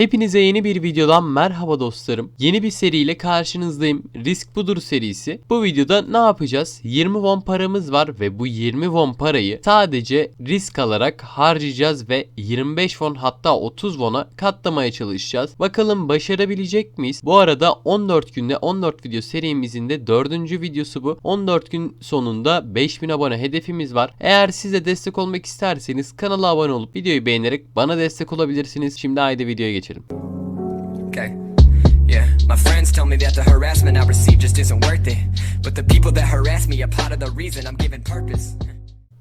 Hepinize yeni bir videodan merhaba dostlarım. Yeni bir seriyle karşınızdayım. Risk Budur serisi. Bu videoda ne yapacağız? 20 won paramız var ve bu 20 won parayı sadece risk alarak harcayacağız ve 25 won hatta 30 won'a katlamaya çalışacağız. Bakalım başarabilecek miyiz? Bu arada 14 günde 14 video serimizin de 4. videosu bu. 14 gün sonunda 5000 abone hedefimiz var. Eğer siz de destek olmak isterseniz kanala abone olup videoyu beğenerek bana destek olabilirsiniz. Şimdi haydi videoya geçelim. Okay. Yeah, my friends tell me that the harassment I receive just isn't worth it. But the people that harass me are part of the reason I'm given purpose.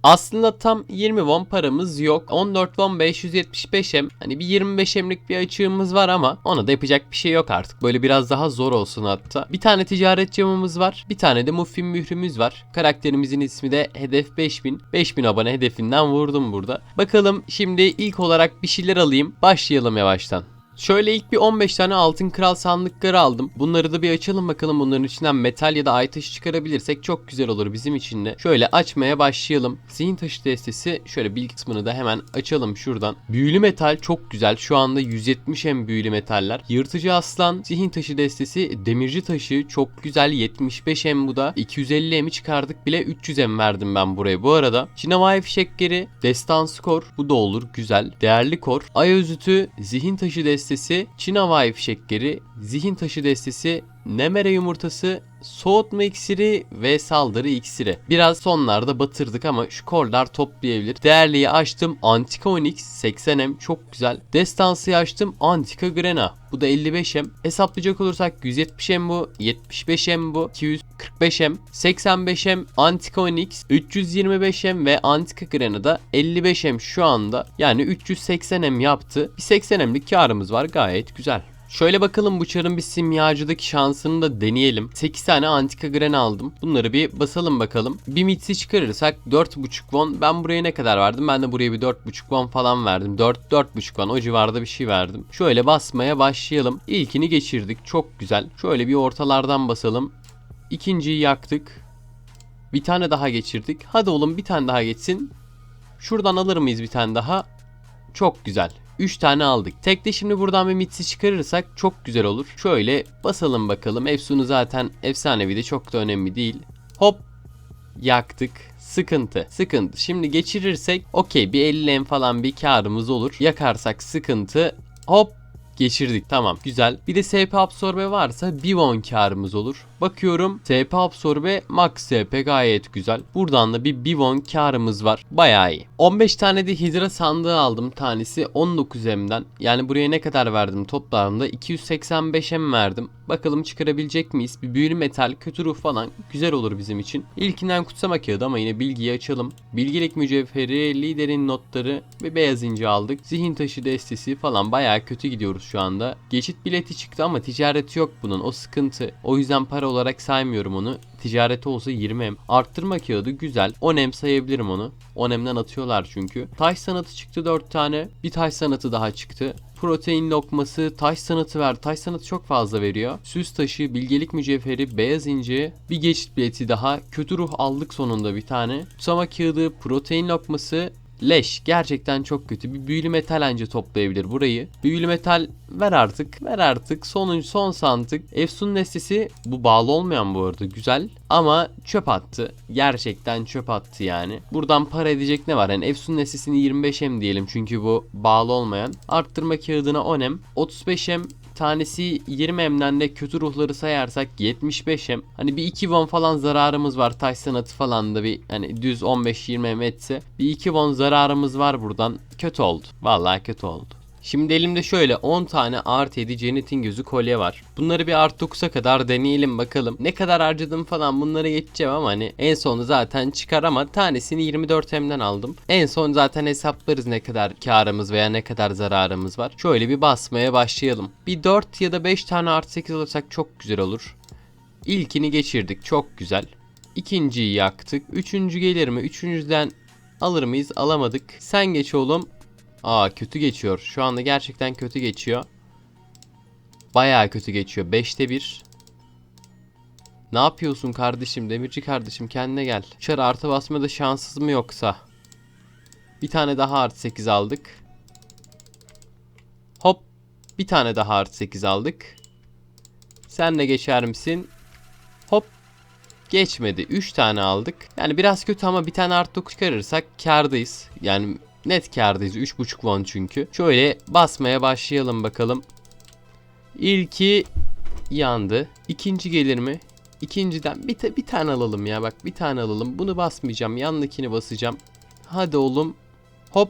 Aslında tam 20 won paramız yok. 14 won 575M. Hani bir 25M'lik bir açığımız var ama ona da yapacak bir şey yok artık. Böyle biraz daha zor olsun hatta. Bir tane ticaret camımız var. Bir tane de muffin mührümüz var. Karakterimizin ismi de Hedef 5000. 5000 abone hedefinden vurdum burada. Bakalım şimdi ilk olarak bir şeyler alayım. Başlayalım yavaştan. Şöyle ilk bir 15 tane altın kral sandıkları aldım. Bunları da bir açalım bakalım bunların içinden metal ya da ay taşı çıkarabilirsek çok güzel olur bizim için de. Şöyle açmaya başlayalım. Zihin taşı destesi şöyle bir kısmını da hemen açalım şuradan. Büyülü metal çok güzel. Şu anda 170 hem büyülü metaller. Yırtıcı aslan, zihin taşı destesi, demirci taşı çok güzel 75 hem bu da. 250 hemi çıkardık bile 300 hem verdim ben buraya bu arada. Çinavay fişekleri, destansı kor bu da olur güzel. Değerli kor, ay özütü, zihin taşı destesi, Çin havai fişekleri, zihin taşı destesi, Nemere yumurtası, soğutma iksiri ve saldırı iksiri. Biraz sonlarda batırdık ama şu korlar toplayabilir. Değerliyi açtım. Antika Onyx 80M çok güzel. Destansıyı açtım. Antika Grena. Bu da 55M. Hesaplayacak olursak 170M bu, 75M bu, 245M, 85M Antika Onyx, 325M ve Antika Grena da 55M şu anda. Yani 380M yaptı. Bir 80M'lik karımız var gayet güzel. Şöyle bakalım bu çarın bir simyacıdaki şansını da deneyelim. 8 tane antika gren aldım. Bunları bir basalım bakalım. Bir mitsi çıkarırsak 4.5 won. Ben buraya ne kadar verdim? Ben de buraya bir 4.5 won falan verdim. 4 4.5 won o civarda bir şey verdim. Şöyle basmaya başlayalım. İlkini geçirdik. Çok güzel. Şöyle bir ortalardan basalım. İkinciyi yaktık. Bir tane daha geçirdik. Hadi oğlum bir tane daha geçsin. Şuradan alır mıyız bir tane daha? Çok güzel. 3 tane aldık. Tek de şimdi buradan bir mitsi çıkarırsak çok güzel olur. Şöyle basalım bakalım. Efsun'u zaten efsanevi de çok da önemli değil. Hop yaktık. Sıkıntı. Sıkıntı. Şimdi geçirirsek okey bir 50 en falan bir karımız olur. Yakarsak sıkıntı. Hop geçirdik. Tamam güzel. Bir de SP absorbe varsa bir won karımız olur. Bakıyorum SP absorbe max SP gayet güzel. Buradan da bir 1 won karımız var. Bayağı iyi. 15 tane de hidra sandığı aldım. Tanesi 19M'den. Yani buraya ne kadar verdim toplamda? 285M verdim. Bakalım çıkarabilecek miyiz? Bir büyülü metal, kötü ruh falan güzel olur bizim için. İlkinden kutsama kağıdı ama yine bilgiyi açalım. Bilgelik mücevheri, liderin notları ve beyaz inci aldık. Zihin taşı destesi falan bayağı kötü gidiyoruz şu anda. Geçit bileti çıktı ama ticareti yok bunun. O sıkıntı. O yüzden para olarak saymıyorum onu. Ticareti olsa 20M. Arttırma kağıdı güzel. 10M sayabilirim onu. 10M'den atıyorlar çünkü. Taş sanatı çıktı 4 tane. Bir taş sanatı daha çıktı. Protein lokması, taş sanatı ver. Taş sanatı çok fazla veriyor. Süs taşı, bilgelik mücevheri, beyaz inci, bir geçit bileti daha. Kötü ruh aldık sonunda bir tane. Tutsama kağıdı, protein lokması, Leş gerçekten çok kötü. Bir büyülü metal anca toplayabilir burayı. Büyülü metal ver artık. Ver artık. Sonuncu son sandık. Efsun nesnesi bu bağlı olmayan bu arada güzel. Ama çöp attı. Gerçekten çöp attı yani. Buradan para edecek ne var? Yani Efsun nesnesini 25M diyelim çünkü bu bağlı olmayan. Arttırma kağıdına 10M. 35M tanesi 20M'den de kötü ruhları sayarsak 75M. Hani bir 2 won falan zararımız var. Taş sanatı falan da bir hani düz 15-20 M etse bir 2 won zararımız var buradan. Kötü oldu. Vallahi kötü oldu. Şimdi elimde şöyle 10 tane artı 7 cennetin gözü kolye var. Bunları bir artı 9'a kadar deneyelim bakalım. Ne kadar harcadım falan bunları geçeceğim ama hani en sonu zaten çıkar ama tanesini 24 M'den aldım. En son zaten hesaplarız ne kadar karımız veya ne kadar zararımız var. Şöyle bir basmaya başlayalım. Bir 4 ya da 5 tane artı 8 alırsak çok güzel olur. İlkini geçirdik çok güzel. İkinciyi yaktık. Üçüncü gelir mi? Üçüncüden alır mıyız? Alamadık. Sen geç oğlum. Aa kötü geçiyor. Şu anda gerçekten kötü geçiyor. Bayağı kötü geçiyor. 5'te 1. Ne yapıyorsun kardeşim? Demirci kardeşim kendine gel. Dışarı artı basmada şanssız mı yoksa? Bir tane daha artı 8 aldık. Hop Bir tane daha artı 8 aldık. Sen de geçer misin? Hop. Geçmedi. 3 tane aldık. Yani biraz kötü ama bir tane artı 9 çıkarırsak kardayız. Yani net kardayız. 3.5 won çünkü. Şöyle basmaya başlayalım bakalım. İlki yandı. İkinci gelir mi? İkinciden bir, ta- bir tane alalım ya bak bir tane alalım. Bunu basmayacağım. Yandakini basacağım. Hadi oğlum. Hop.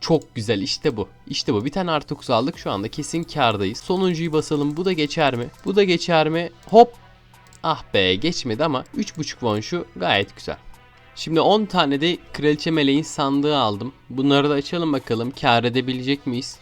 Çok güzel işte bu. İşte bu. Bir tane artı 9 aldık. Şu anda kesin kardayız. Sonuncuyu basalım. Bu da geçer mi? Bu da geçer mi? Hop. Ah be geçmedi ama 3.5 won şu gayet güzel. Şimdi 10 tane de kraliçe meleğin sandığı aldım. Bunları da açalım bakalım kar edebilecek miyiz?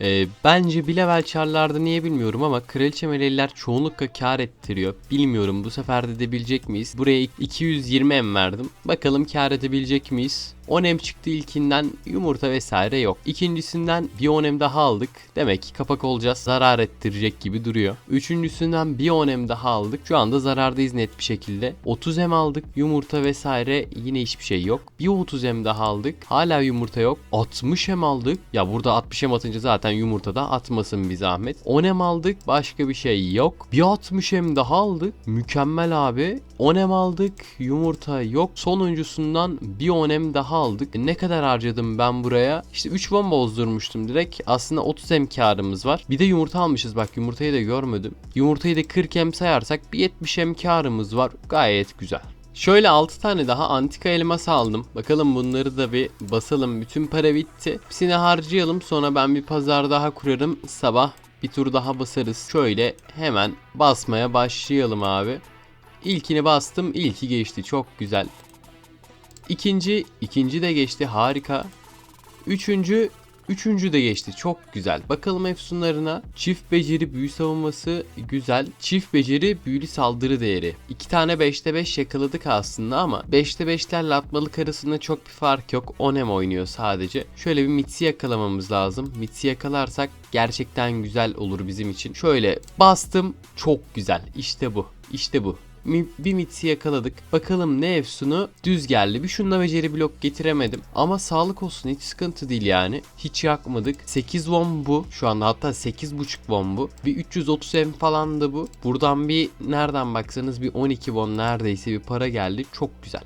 Ee, bence bir level çarlarda niye bilmiyorum ama kraliçe meleğiler çoğunlukla kar ettiriyor. Bilmiyorum bu sefer de edebilecek miyiz? Buraya 220 em verdim. Bakalım kar edebilecek miyiz? 10 em çıktı ilkinden yumurta vesaire yok. İkincisinden bir 10 em daha aldık. Demek ki kapak olacağız. Zarar ettirecek gibi duruyor. Üçüncüsünden bir 10 em daha aldık. Şu anda zarardayız net bir şekilde. 30 em aldık. Yumurta vesaire yine hiçbir şey yok. Bir 30 em daha aldık. Hala yumurta yok. 60 em aldık. Ya burada 60 em atınca zaten yumurta da atmasın bir zahmet. 10 em aldık. Başka bir şey yok. Bir 60 em daha aldık. Mükemmel abi. 10 em aldık. Yumurta yok. Sonuncusundan bir 10 em daha aldık. Ne kadar harcadım ben buraya? İşte 3 bomba bozdurmuştum direkt. Aslında 30 em karımız var. Bir de yumurta almışız bak yumurtayı da görmedim. Yumurtayı da 40 em sayarsak bir 70 em karımız var. Gayet güzel. Şöyle 6 tane daha antika elmas aldım. Bakalım bunları da bir basalım. Bütün para bitti. Hepsini harcayalım. Sonra ben bir pazar daha kurarım. Sabah bir tur daha basarız. Şöyle hemen basmaya başlayalım abi. İlkini bastım. İlki geçti. Çok güzel. İkinci, ikinci de geçti. Harika. Üçüncü, üçüncü de geçti. Çok güzel. Bakalım efsunlarına. Çift beceri büyü savunması güzel. Çift beceri büyülü saldırı değeri. İki tane 5'te 5 yakaladık aslında ama 5'te 5'lerle atmalık arasında çok bir fark yok. Onem oynuyor sadece. Şöyle bir Mitsi yakalamamız lazım. Mitsi yakalarsak gerçekten güzel olur bizim için. Şöyle bastım. Çok güzel. İşte bu. İşte bu. Bir mitsi yakaladık. Bakalım ne efsunu düz geldi. Bir şunda beceri blok getiremedim. Ama sağlık olsun hiç sıkıntı değil yani. Hiç yakmadık. 8 won bu. Şu anda hatta 8.5 won bu. Bir 330 em falan da bu. Buradan bir nereden baksanız bir 12 won neredeyse bir para geldi. Çok güzel.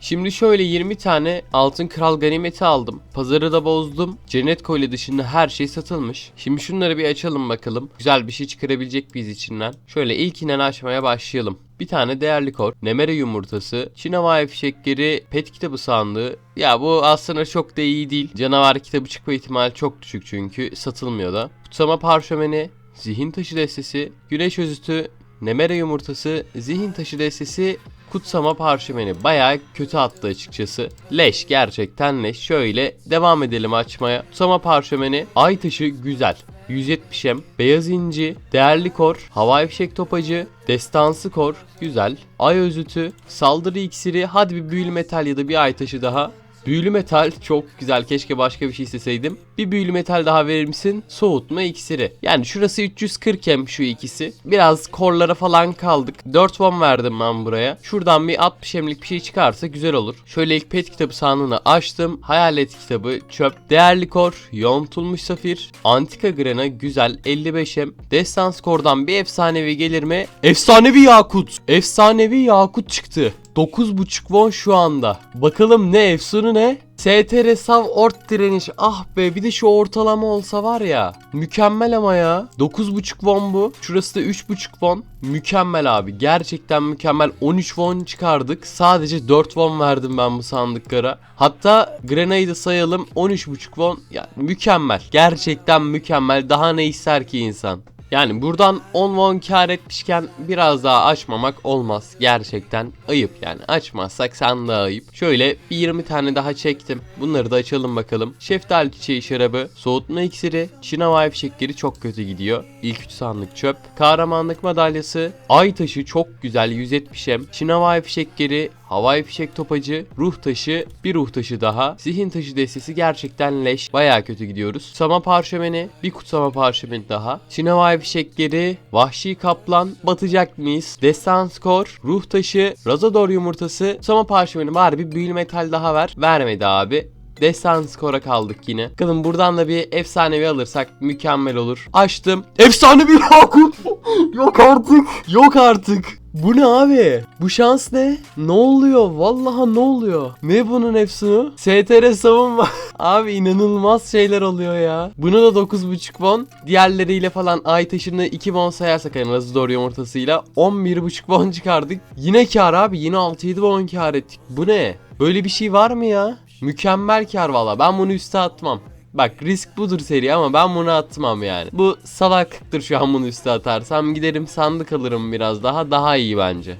Şimdi şöyle 20 tane altın kral ganimeti aldım. Pazarı da bozdum. Cennet kolye dışında her şey satılmış. Şimdi şunları bir açalım bakalım. Güzel bir şey çıkarabilecek miyiz içinden. Şöyle ilkinden açmaya başlayalım. Bir tane değerli kor, nemere yumurtası, Çinavay fişekleri, pet kitabı sandığı. Ya bu aslında çok da iyi değil. Canavar kitabı çıkma ihtimali çok düşük çünkü satılmıyor da. Kutsama parşömeni, zihin taşı destesi, güneş özütü, nemere yumurtası, zihin taşı destesi, kutsama parşömeni bayağı kötü attı açıkçası. Leş gerçekten leş. Şöyle devam edelim açmaya. Kutsama parşömeni, ay taşı güzel. 170'em, beyaz inci, değerli kor, havai fişek topacı, destansı kor, güzel. Ay özütü, saldırı iksiri, hadi bir büyülü metal ya da bir ay taşı daha. Büyülü metal çok güzel. Keşke başka bir şey isteseydim. Bir büyülü metal daha verir misin? Soğutma iksiri. Yani şurası 340 hem şu ikisi. Biraz korlara falan kaldık. 4 won verdim ben buraya. Şuradan bir 60 hemlik bir şey çıkarsa güzel olur. Şöyle ilk pet kitabı sandığını açtım. Hayalet kitabı çöp. Değerli kor, yontulmuş safir, antika grena güzel 55 hem. Destans kordan bir efsanevi gelir mi? Efsanevi yakut. Efsanevi yakut çıktı. 9.5 won şu anda. Bakalım ne efsunu ne? STR Sav Ort direniş. Ah be bir de şu ortalama olsa var ya. Mükemmel ama ya. 9.5 won bu. Şurası da 3.5 won. Mükemmel abi. Gerçekten mükemmel. 13 won çıkardık. Sadece 4 won verdim ben bu sandıklara. Hatta Grena'yı da sayalım. 13.5 won. Yani mükemmel. Gerçekten mükemmel. Daha ne ister ki insan? Yani buradan 10 won kar etmişken biraz daha açmamak olmaz. Gerçekten ayıp yani. Açmazsak sen daha ayıp. Şöyle bir 20 tane daha çektim. Bunları da açalım bakalım. Şeftali çiçeği şarabı, soğutma iksiri, şinavay fişekleri çok kötü gidiyor. İlk 3 sandık çöp. Kahramanlık madalyası, ay taşı çok güzel 170 em. Şinavay fişekleri, havai fişek topacı, ruh taşı, bir ruh taşı daha. Zihin taşı destesi gerçekten leş. Baya kötü gidiyoruz. Kutsama parşömeni, bir kutsama parşömeni daha. Şinavay fişekleri, vahşi kaplan, batacak mıyız? Destan skor, ruh taşı, razador yumurtası, kutsama parşömeni var bir büyülü metal daha ver. Vermedi abi. Destan skora kaldık yine. Bakalım buradan da bir efsanevi alırsak mükemmel olur. Açtım. Efsanevi yok. yok artık. Yok artık. Bu ne abi? Bu şans ne? Ne oluyor? Vallahi ne oluyor? Ne bunun hepsini? STR savunma. abi inanılmaz şeyler oluyor ya. Bunu da 9.5 won. Diğerleriyle falan ay taşını 2 won sayarsak yani Razador yumurtasıyla 11.5 won çıkardık. Yine kar abi. Yine 6-7 won kar ettik. Bu ne? Böyle bir şey var mı ya? Mükemmel kar valla. Ben bunu üste atmam. Bak risk budur seri ama ben bunu atmam yani. Bu salaklıktır şu an bunu üste atarsam. Giderim sandık alırım biraz daha. Daha iyi bence.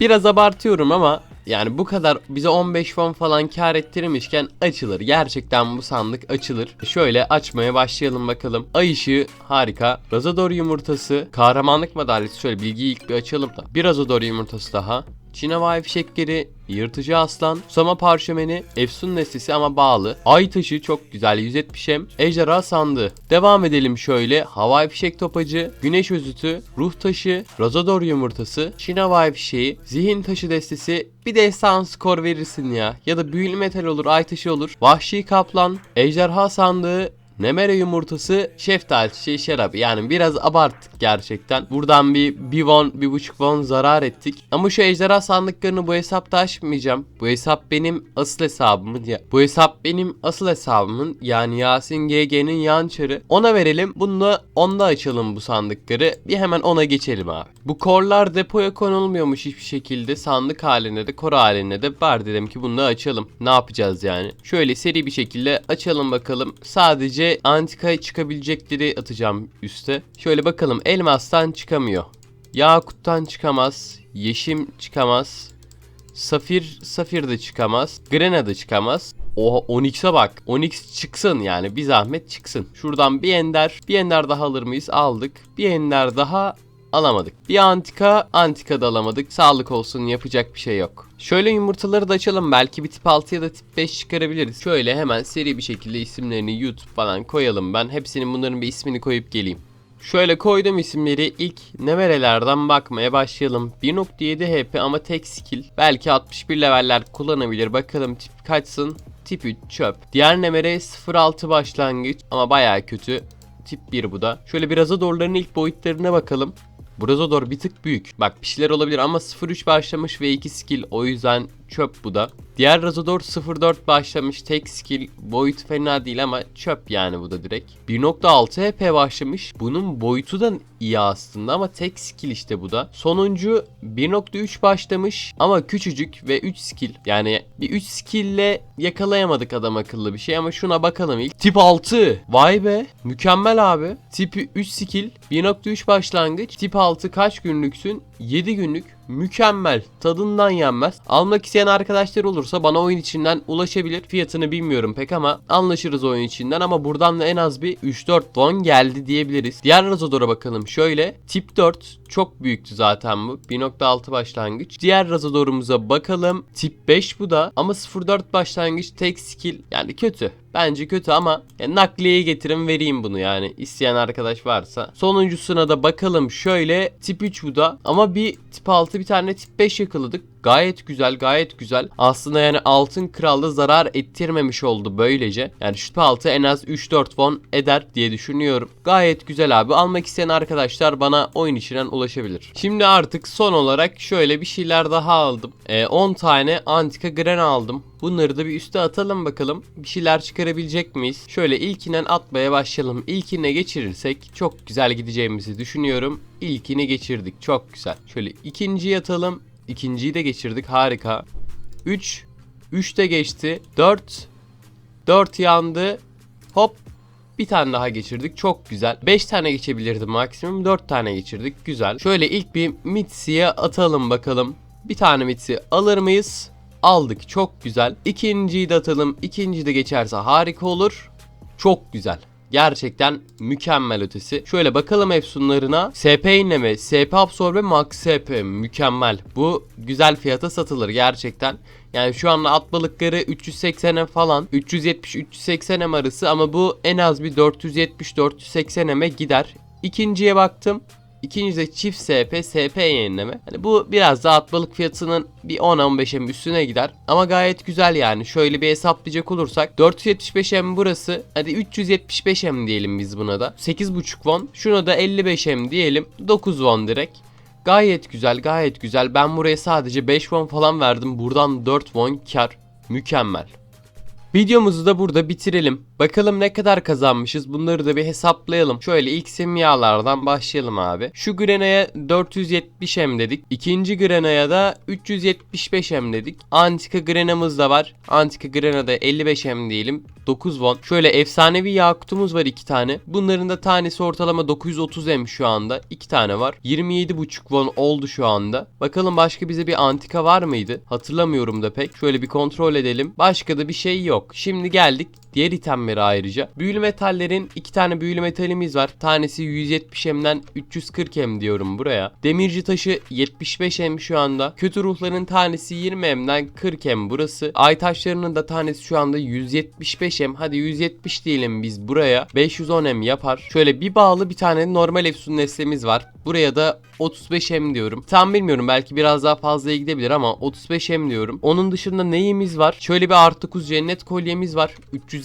Biraz abartıyorum ama yani bu kadar bize 15 fon falan kar ettirmişken açılır. Gerçekten bu sandık açılır. Şöyle açmaya başlayalım bakalım. Ay ışığı harika. Razador yumurtası. Kahramanlık madalyası. Şöyle bilgiyi ilk bir açalım da. Bir Razador yumurtası daha. Çinevay fişekleri, yırtıcı aslan, Soma parşömeni, Efsun nesnesi ama bağlı. Ay taşı çok güzel 170 hem. Ejderha sandığı. Devam edelim şöyle. Havai fişek topacı, güneş özütü, ruh taşı, razador yumurtası, Çinevay fişeği, zihin taşı destesi, bir de estan skor verirsin ya. Ya da büyülü metal olur, ay taşı olur. Vahşi kaplan, ejderha sandığı, Nemere yumurtası, şeftali çiçeği, şarap. Yani biraz abarttık gerçekten. Buradan bir 1 won, 1.5 won zarar ettik. Ama şu ejderha sandıklarını bu hesapta açmayacağım. Bu hesap benim asıl hesabımın. Ya, bu hesap benim asıl hesabımın. Yani Yasin GG'nin yan çarı. Ona verelim. Bununla onda açalım bu sandıkları. Bir hemen ona geçelim abi. Bu korlar depoya konulmuyormuş hiçbir şekilde. Sandık haline de kor haline de var dedim ki bunu açalım. Ne yapacağız yani? Şöyle seri bir şekilde açalım bakalım. Sadece antika çıkabilecekleri atacağım üste. Şöyle bakalım elmastan çıkamıyor. Yakuttan çıkamaz. Yeşim çıkamaz. Safir, Safir de çıkamaz. Grena da çıkamaz. Oha Onyx'e bak. Onyx çıksın yani bir zahmet çıksın. Şuradan bir ender, bir ender daha alır mıyız? Aldık. Bir ender daha alamadık. Bir antika, antika da alamadık. Sağlık olsun yapacak bir şey yok. Şöyle yumurtaları da açalım. Belki bir tip 6 ya da tip 5 çıkarabiliriz. Şöyle hemen seri bir şekilde isimlerini YouTube falan koyalım ben. Hepsinin bunların bir ismini koyup geleyim. Şöyle koydum isimleri ilk nemerelerden bakmaya başlayalım. 1.7 HP ama tek skill. Belki 61 leveller kullanabilir. Bakalım tip kaçsın? Tip 3 çöp. Diğer nemere 06 başlangıç ama baya kötü. Tip 1 bu da. Şöyle biraz Razador'ların ilk boyutlarına bakalım. Bu Razador bir tık büyük. Bak bir şeyler olabilir ama 03 başlamış ve 2 skill o yüzden çöp bu da. Diğer Razador 04 başlamış tek skill boyutu fena değil ama çöp yani bu da direkt. 1.6 HP başlamış. Bunun boyutu da iyi aslında ama tek skill işte bu da. Sonuncu 1.3 başlamış ama küçücük ve 3 skill. Yani bir 3 skill'le yakalayamadık adam akıllı bir şey ama şuna bakalım ilk. Tip 6. Vay be. Mükemmel abi. Tipi 3 skill. 1.3 başlangıç. Tip 6 kaç günlüksün? 7 günlük. Mükemmel. Tadından yenmez. Almak isteyen arkadaşlar olursa bana oyun içinden ulaşabilir. Fiyatını bilmiyorum pek ama anlaşırız oyun içinden ama buradan da en az bir 3-4 won geldi diyebiliriz. Diğer Razador'a bakalım. Şöyle tip 4 çok büyüktü zaten bu. 1.6 başlangıç. Diğer Razador'umuza bakalım. Tip 5 bu da ama 0.4 başlangıç tek skill yani kötü. Bence kötü ama ya nakliyeye getirin vereyim bunu yani isteyen arkadaş varsa. Sonuncusuna da bakalım şöyle tip 3 bu da ama bir tip 6 bir tane tip 5 yakaladık. Gayet güzel gayet güzel. Aslında yani altın kralda zarar ettirmemiş oldu böylece. Yani tip 6 en az 3-4 won eder diye düşünüyorum. Gayet güzel abi. Almak isteyen arkadaşlar bana oyun içinden ulaşabilir. Şimdi artık son olarak şöyle bir şeyler daha aldım. Ee, 10 tane antika gren aldım. Bunları da bir üste atalım bakalım. Bir şeyler çıkarabilecek miyiz? Şöyle ilkinden atmaya başlayalım. İlkine geçirirsek çok güzel gideceğimizi düşünüyorum. İlkini geçirdik. Çok güzel. Şöyle ikinciyi atalım. İkinciyi de geçirdik. Harika. 3. 3 de geçti. 4. 4 yandı. Hop. Bir tane daha geçirdik. Çok güzel. 5 tane geçebilirdim maksimum. 4 tane geçirdik. Güzel. Şöyle ilk bir Mitsi'ye atalım bakalım. Bir tane Mitsi alır mıyız? Aldık. Çok güzel. İkinciyi de atalım. İkinci de geçerse harika olur. Çok güzel. Gerçekten mükemmel ötesi. Şöyle bakalım Efsunlarına. SP inleme, SP absorbe, max SP mükemmel. Bu güzel fiyata satılır gerçekten. Yani şu anda at balıkları 380'e falan 370-380 M arası ama bu en az bir 470-480 M'e gider. İkinciye baktım. İkinci de çift SP, SP yenileme. Hani bu biraz daha atmalık fiyatının bir 10-15'e üstüne gider. Ama gayet güzel yani. Şöyle bir hesaplayacak olursak 475M burası. Hadi 375M diyelim biz buna da. 8.5 won. Şuna da 55M diyelim. 9 won direkt. Gayet güzel gayet güzel. Ben buraya sadece 5 won falan verdim. Buradan 4 won kar. Mükemmel. Videomuzu da burada bitirelim. Bakalım ne kadar kazanmışız bunları da bir hesaplayalım. Şöyle ilk simyalardan başlayalım abi. Şu Grena'ya 470M dedik. İkinci Grena'ya da 375M dedik. Antika Grena'mız da var. Antika Grena'da 55M diyelim. 9 won. Şöyle efsanevi yakutumuz var 2 tane. Bunların da tanesi ortalama 930M şu anda. 2 tane var. 27,5 won oldu şu anda. Bakalım başka bize bir antika var mıydı? Hatırlamıyorum da pek. Şöyle bir kontrol edelim. Başka da bir şey yok. Şimdi geldik diğer itemlere ayrıca. Büyülü metallerin iki tane büyülü metalimiz var. Tanesi 170M'den 340M diyorum buraya. Demirci taşı 75M şu anda. Kötü ruhların tanesi 20M'den 40M burası. Ay taşlarının da tanesi şu anda 175M. Hadi 170 diyelim biz buraya. 510M yapar. Şöyle bir bağlı bir tane normal efsun nesnemiz var. Buraya da 35M diyorum. Tam bilmiyorum belki biraz daha fazlaya gidebilir ama 35M diyorum. Onun dışında neyimiz var? Şöyle bir artı 9 cennet kolyemiz var.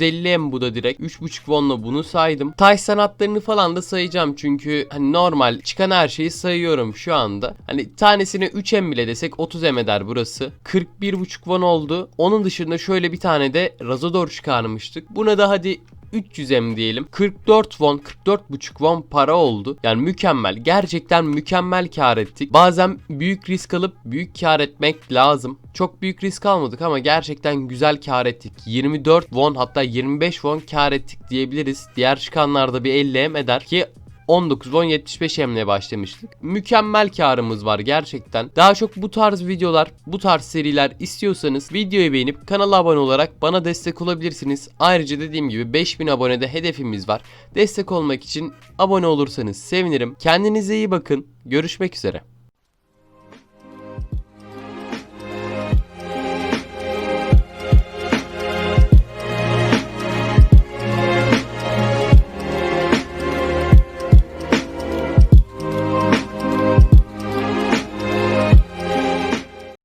350M bu da direkt. 3.5 won'la bunu saydım. Taş sanatlarını falan da sayacağım çünkü hani normal çıkan her şeyi sayıyorum şu anda. Hani tanesine 3M bile desek 30M eder burası. 41.5 won oldu. Onun dışında şöyle bir tane de Razador çıkarmıştık. Buna da hadi 300M diyelim. 44 won, 44,5 won para oldu. Yani mükemmel. Gerçekten mükemmel kar ettik. Bazen büyük risk alıp büyük kar etmek lazım. Çok büyük risk almadık ama gerçekten güzel kar ettik. 24 won hatta 25 won kar ettik diyebiliriz. Diğer çıkanlarda bir 50M eder ki 19 won 75 emle başlamıştık. Mükemmel karımız var gerçekten. Daha çok bu tarz videolar, bu tarz seriler istiyorsanız videoyu beğenip kanala abone olarak bana destek olabilirsiniz. Ayrıca dediğim gibi 5000 abonede hedefimiz var. Destek olmak için abone olursanız sevinirim. Kendinize iyi bakın. Görüşmek üzere.